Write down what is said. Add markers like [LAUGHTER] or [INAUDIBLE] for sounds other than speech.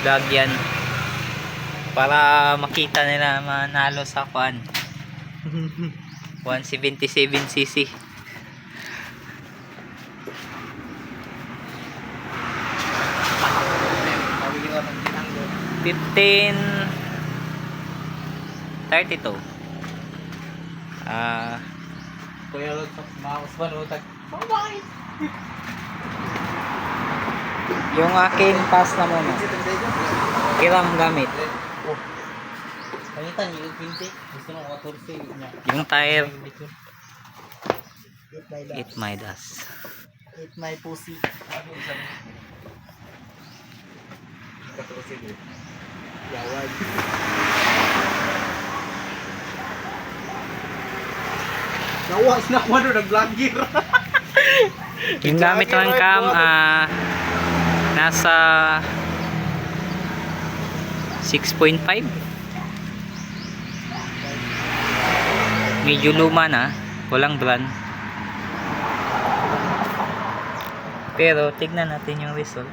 vlog yan para makita nila manalo sa kuan 177cc Mawiwan ang ginanggo. 15 32 ah Kuya Rod, makas ba no? Tag, Bye! [LAUGHS] yung akin pass na muna kiram gamit. Pangitan yung 20. Gusto nung 14 niya. yung tire it my dust Eat my pussy. Yawag. Nawas na ako ano, nag-vlogger. yung gamit ng cam ah nasa 6.5 medyo luma na walang brand. Pero tignan natin yung result